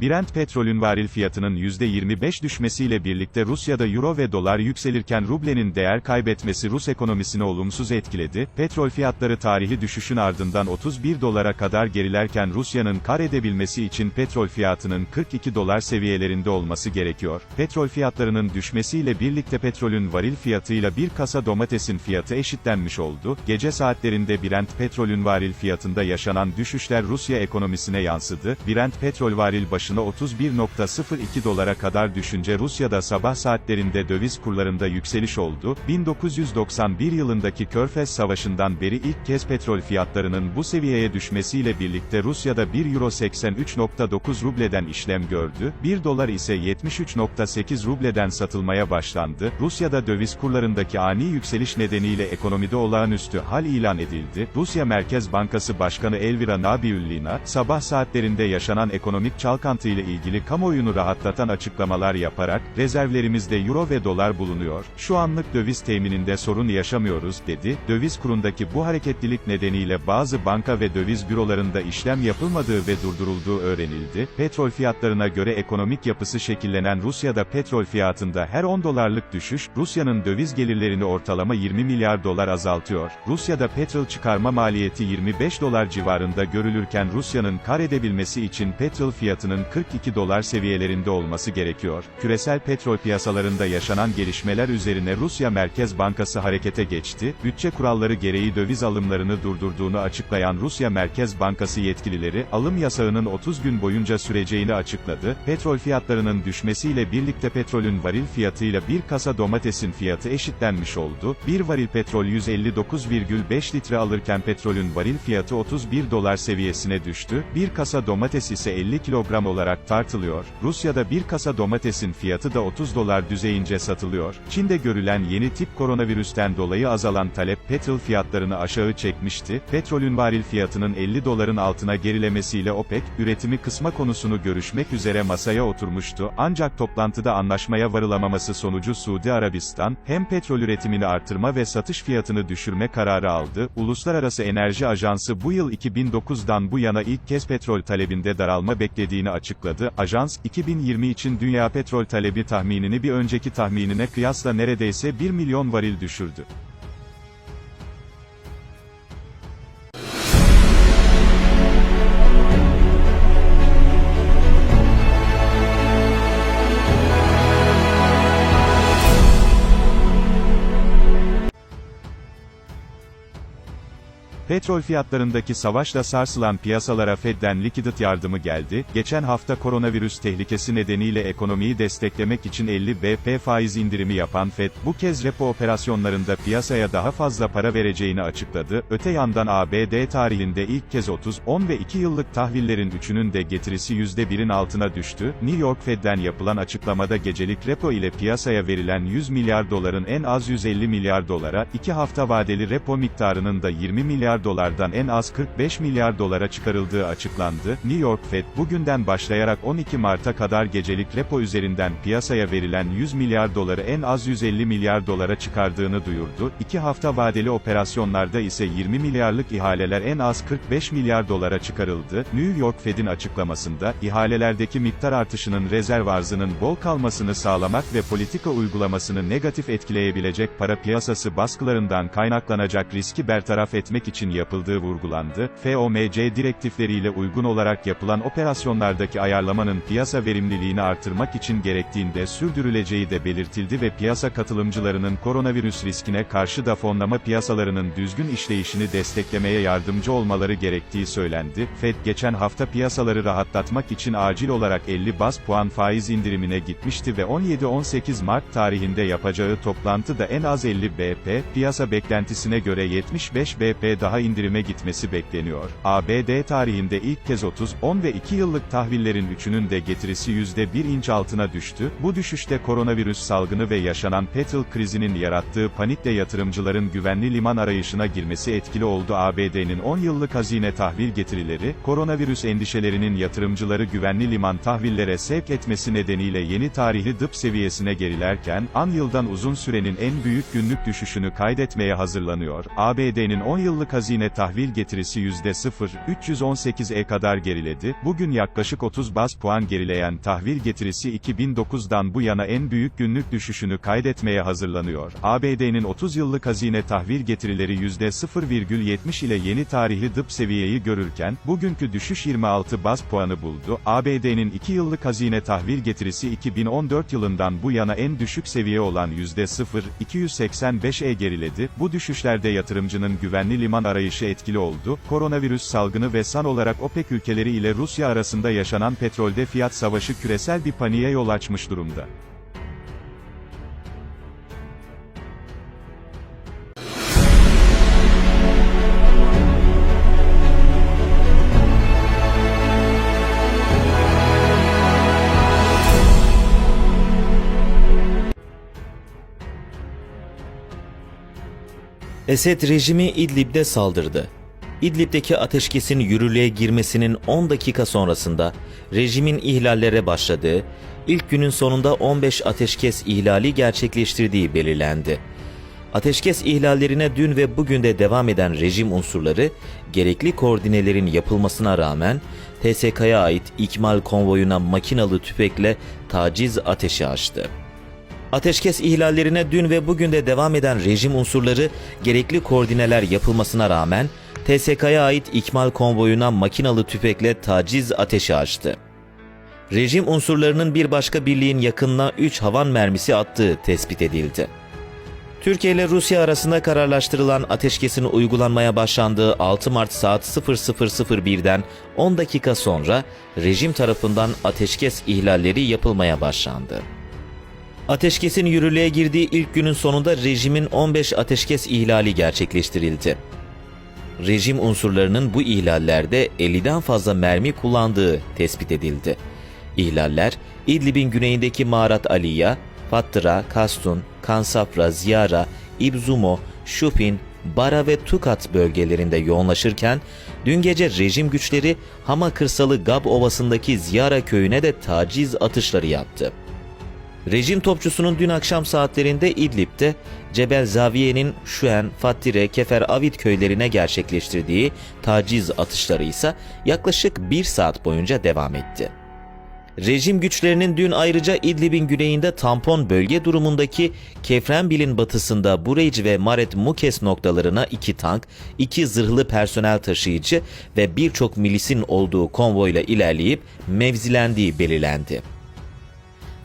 Brent petrolün varil fiyatının %25 düşmesiyle birlikte Rusya'da euro ve dolar yükselirken rublenin değer kaybetmesi Rus ekonomisini olumsuz etkiledi. Petrol fiyatları tarihi düşüşün ardından 31 dolara kadar gerilerken Rusya'nın kar edebilmesi için petrol fiyatının 42 dolar seviyelerinde olması gerekiyor. Petrol fiyatlarının düşmesiyle birlikte petrolün varil fiyatıyla bir kasa domatesin fiyatı eşitlenmiş oldu. Gece saatlerinde Brent petrolün varil fiyatında yaşanan düşüşler Rusya ekonomisine yansıdı. Brent petrol varil başına 31.02 dolara kadar düşünce Rusya'da sabah saatlerinde döviz kurlarında yükseliş oldu. 1991 yılındaki Körfez Savaşı'ndan beri ilk kez petrol fiyatlarının bu seviyeye düşmesiyle birlikte Rusya'da 1 euro 83.9 rubleden işlem gördü, 1 dolar ise 73.8 rubleden satılmaya başlandı. Rusya'da döviz kurlarındaki ani yükseliş nedeniyle ekonomide olağanüstü hal ilan edildi. Rusya Merkez Bankası Başkanı Elvira Nabiullina, sabah saatlerinde yaşanan ekonomik çalkantı ile ilgili kamuoyunu rahatlatan açıklamalar yaparak, rezervlerimizde euro ve dolar bulunuyor, şu anlık döviz temininde sorun yaşamıyoruz, dedi. Döviz kurundaki bu hareketlilik nedeniyle bazı banka ve döviz bürolarında işlem yapılmadığı ve durdurulduğu öğrenildi. Petrol fiyatlarına göre ekonomik yapısı şekillenen Rusya'da petrol fiyatında her 10 dolarlık düşüş, Rusya'nın döviz gelirlerini ortalama 20 milyar dolar azaltıyor. Rusya'da petrol çıkarma maliyeti 25 dolar civarında görülürken Rusya'nın kar edebilmesi için petrol fiyatının 42 dolar seviyelerinde olması gerekiyor. Küresel petrol piyasalarında yaşanan gelişmeler üzerine Rusya Merkez Bankası harekete geçti. Bütçe kuralları gereği döviz alımlarını durdurduğunu açıklayan Rusya Merkez Bankası yetkilileri, alım yasağının 30 gün boyunca süreceğini açıkladı. Petrol fiyatlarının düşmesiyle birlikte petrolün varil fiyatıyla bir kasa domatesin fiyatı eşitlenmiş oldu. Bir varil petrol 159,5 litre alırken petrolün varil fiyatı 31 dolar seviyesine düştü. Bir kasa domates ise 50 kilogram olarak tartılıyor. Rusya'da bir kasa domatesin fiyatı da 30 dolar düzeyince satılıyor. Çin'de görülen yeni tip koronavirüsten dolayı azalan talep petrol fiyatlarını aşağı çekmişti. Petrolün varil fiyatının 50 doların altına gerilemesiyle OPEC, üretimi kısma konusunu görüşmek üzere masaya oturmuştu. Ancak toplantıda anlaşmaya varılamaması sonucu Suudi Arabistan, hem petrol üretimini artırma ve satış fiyatını düşürme kararı aldı. Uluslararası Enerji Ajansı bu yıl 2009'dan bu yana ilk kez petrol talebinde daralma beklediğini açıkladı. Ajans, 2020 için dünya petrol talebi tahminini bir önceki tahminine kıyasla neredeyse 1 milyon varil düşürdü. Petrol fiyatlarındaki savaşla sarsılan piyasalara Fed'den likidit yardımı geldi. Geçen hafta koronavirüs tehlikesi nedeniyle ekonomiyi desteklemek için 50 BP faiz indirimi yapan Fed, bu kez repo operasyonlarında piyasaya daha fazla para vereceğini açıkladı. Öte yandan ABD tarihinde ilk kez 30, 10 ve 2 yıllık tahvillerin üçünün de getirisi %1'in altına düştü. New York Fed'den yapılan açıklamada gecelik repo ile piyasaya verilen 100 milyar doların en az 150 milyar dolara, 2 hafta vadeli repo miktarının da 20 milyar dolardan en az 45 milyar dolara çıkarıldığı açıklandı. New York Fed, bugünden başlayarak 12 Mart'a kadar gecelik repo üzerinden piyasaya verilen 100 milyar doları en az 150 milyar dolara çıkardığını duyurdu. 2 hafta vadeli operasyonlarda ise 20 milyarlık ihaleler en az 45 milyar dolara çıkarıldı. New York Fed'in açıklamasında, ihalelerdeki miktar artışının rezerv arzının bol kalmasını sağlamak ve politika uygulamasını negatif etkileyebilecek para piyasası baskılarından kaynaklanacak riski bertaraf etmek için yapıldığı vurgulandı. FOMC direktifleriyle uygun olarak yapılan operasyonlardaki ayarlamanın piyasa verimliliğini artırmak için gerektiğinde sürdürüleceği de belirtildi ve piyasa katılımcılarının koronavirüs riskine karşı da fonlama piyasalarının düzgün işleyişini desteklemeye yardımcı olmaları gerektiği söylendi. Fed geçen hafta piyasaları rahatlatmak için acil olarak 50 bas puan faiz indirimine gitmişti ve 17-18 Mart tarihinde yapacağı toplantıda en az 50 BP, piyasa beklentisine göre 75 BP daha indirime gitmesi bekleniyor. ABD tarihinde ilk kez 30, 10 ve 2 yıllık tahvillerin üçünün de getirisi %1 inç altına düştü. Bu düşüşte koronavirüs salgını ve yaşanan petrol krizinin yarattığı panikle yatırımcıların güvenli liman arayışına girmesi etkili oldu. ABD'nin 10 yıllık hazine tahvil getirileri, koronavirüs endişelerinin yatırımcıları güvenli liman tahvillere sevk etmesi nedeniyle yeni tarihi dip seviyesine gerilerken, an yıldan uzun sürenin en büyük günlük düşüşünü kaydetmeye hazırlanıyor. ABD'nin 10 yıllık hazine hazine tahvil getirisi %0,318'e kadar geriledi. Bugün yaklaşık 30 bas puan gerileyen tahvil getirisi 2009'dan bu yana en büyük günlük düşüşünü kaydetmeye hazırlanıyor. ABD'nin 30 yıllık hazine tahvil getirileri %0,70 ile yeni tarihli dip seviyeyi görürken, bugünkü düşüş 26 bas puanı buldu. ABD'nin 2 yıllık hazine tahvil getirisi 2014 yılından bu yana en düşük seviye olan %0,285'e geriledi. Bu düşüşlerde yatırımcının güvenli liman arayışı etkili oldu. Koronavirüs salgını ve san olarak OPEC ülkeleri ile Rusya arasında yaşanan petrolde fiyat savaşı küresel bir paniğe yol açmış durumda. Esed rejimi İdlib'de saldırdı. İdlib'deki ateşkesin yürürlüğe girmesinin 10 dakika sonrasında rejimin ihlallere başladığı, ilk günün sonunda 15 ateşkes ihlali gerçekleştirdiği belirlendi. Ateşkes ihlallerine dün ve bugün de devam eden rejim unsurları, gerekli koordinelerin yapılmasına rağmen TSK'ya ait ikmal konvoyuna makinalı tüfekle taciz ateşi açtı. Ateşkes ihlallerine dün ve bugün de devam eden rejim unsurları gerekli koordineler yapılmasına rağmen TSK'ya ait ikmal konvoyuna makinalı tüfekle taciz ateşi açtı. Rejim unsurlarının bir başka birliğin yakınına 3 havan mermisi attığı tespit edildi. Türkiye ile Rusya arasında kararlaştırılan ateşkesin uygulanmaya başlandığı 6 Mart saat 00.01'den 10 dakika sonra rejim tarafından ateşkes ihlalleri yapılmaya başlandı. Ateşkesin yürürlüğe girdiği ilk günün sonunda rejimin 15 ateşkes ihlali gerçekleştirildi. Rejim unsurlarının bu ihlallerde 50'den fazla mermi kullandığı tespit edildi. İhlaller, İdlib'in güneyindeki Marat Aliya, Fattıra, Kastun, Kansafra, Ziyara, İbzumo, Şupin, Bara ve Tukat bölgelerinde yoğunlaşırken, dün gece rejim güçleri Hama kırsalı Gab Ovası'ndaki Ziyara köyüne de taciz atışları yaptı. Rejim topçusunun dün akşam saatlerinde İdlib'de Cebel Zaviye'nin Şuen, Fattire, Kefer Avid köylerine gerçekleştirdiği taciz atışları ise yaklaşık bir saat boyunca devam etti. Rejim güçlerinin dün ayrıca İdlib'in güneyinde tampon bölge durumundaki Kefrenbil'in batısında Bureyc ve Maret Mukes noktalarına iki tank, iki zırhlı personel taşıyıcı ve birçok milisin olduğu konvoyla ilerleyip mevzilendiği belirlendi.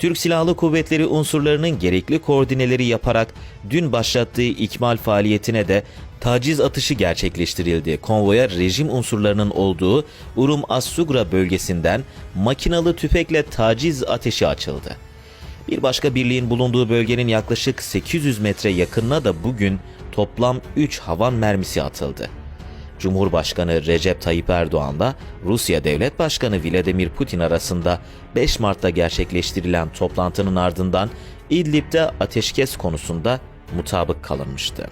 Türk Silahlı Kuvvetleri unsurlarının gerekli koordineleri yaparak dün başlattığı ikmal faaliyetine de taciz atışı gerçekleştirildi. Konvoya rejim unsurlarının olduğu Urum Assugra bölgesinden makinalı tüfekle taciz ateşi açıldı. Bir başka birliğin bulunduğu bölgenin yaklaşık 800 metre yakınına da bugün toplam 3 havan mermisi atıldı. Cumhurbaşkanı Recep Tayyip Erdoğan'la Rusya Devlet Başkanı Vladimir Putin arasında 5 Mart'ta gerçekleştirilen toplantının ardından İdlib'de ateşkes konusunda mutabık kalınmıştı.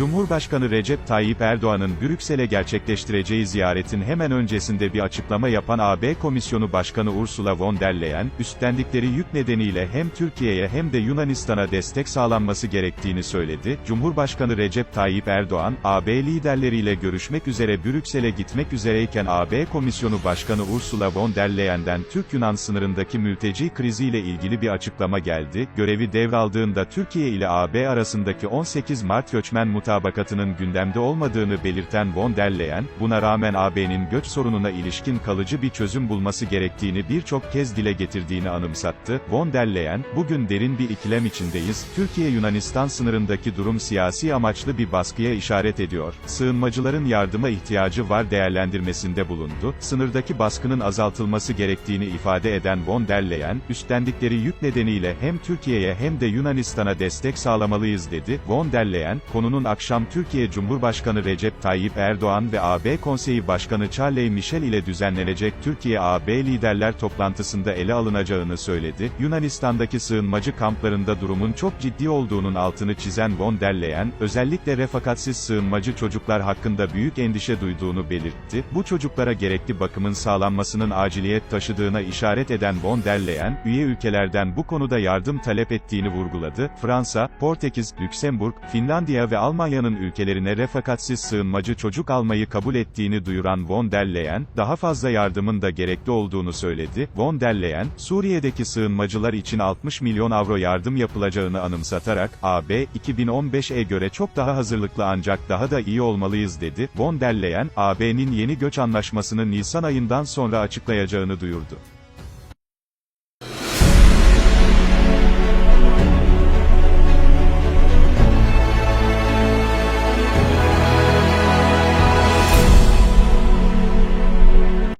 Cumhurbaşkanı Recep Tayyip Erdoğan'ın Brüksel'e gerçekleştireceği ziyaretin hemen öncesinde bir açıklama yapan AB Komisyonu Başkanı Ursula von der Leyen, üstlendikleri yük nedeniyle hem Türkiye'ye hem de Yunanistan'a destek sağlanması gerektiğini söyledi. Cumhurbaşkanı Recep Tayyip Erdoğan, AB liderleriyle görüşmek üzere Brüksel'e gitmek üzereyken AB Komisyonu Başkanı Ursula von der Leyen'den Türk-Yunan sınırındaki mülteci kriziyle ilgili bir açıklama geldi. Görevi devraldığında Türkiye ile AB arasındaki 18 Mart göçmen mutabakatının gündemde olmadığını belirten von der Leyen, buna rağmen AB'nin göç sorununa ilişkin kalıcı bir çözüm bulması gerektiğini birçok kez dile getirdiğini anımsattı. Von der Leyen, bugün derin bir ikilem içindeyiz, Türkiye-Yunanistan sınırındaki durum siyasi amaçlı bir baskıya işaret ediyor. Sığınmacıların yardıma ihtiyacı var değerlendirmesinde bulundu. Sınırdaki baskının azaltılması gerektiğini ifade eden von der Leyen, üstlendikleri yük nedeniyle hem Türkiye'ye hem de Yunanistan'a destek sağlamalıyız dedi. Von der Leyen, konunun akşam Türkiye Cumhurbaşkanı Recep Tayyip Erdoğan ve AB Konseyi Başkanı Charles Michel ile düzenlenecek Türkiye-AB liderler toplantısında ele alınacağını söyledi. Yunanistan'daki sığınmacı kamplarında durumun çok ciddi olduğunun altını çizen von der Leyen, özellikle refakatsiz sığınmacı çocuklar hakkında büyük endişe duyduğunu belirtti. Bu çocuklara gerekli bakımın sağlanmasının aciliyet taşıdığına işaret eden von der Leyen, üye ülkelerden bu konuda yardım talep ettiğini vurguladı. Fransa, Portekiz, Lüksemburg, Finlandiya ve Almanya'nın ülkelerine refakatsiz sığınmacı çocuk almayı kabul ettiğini duyuran von der Leyen, daha fazla yardımın da gerekli olduğunu söyledi. Von der Leyen, Suriye'deki sığınmacılar için 60 milyon avro yardım yapılacağını anımsatarak, AB, 2015'e göre çok daha hazırlıklı ancak daha da iyi olmalıyız dedi. Von der Leyen, AB'nin yeni göç anlaşmasını Nisan ayından sonra açıklayacağını duyurdu.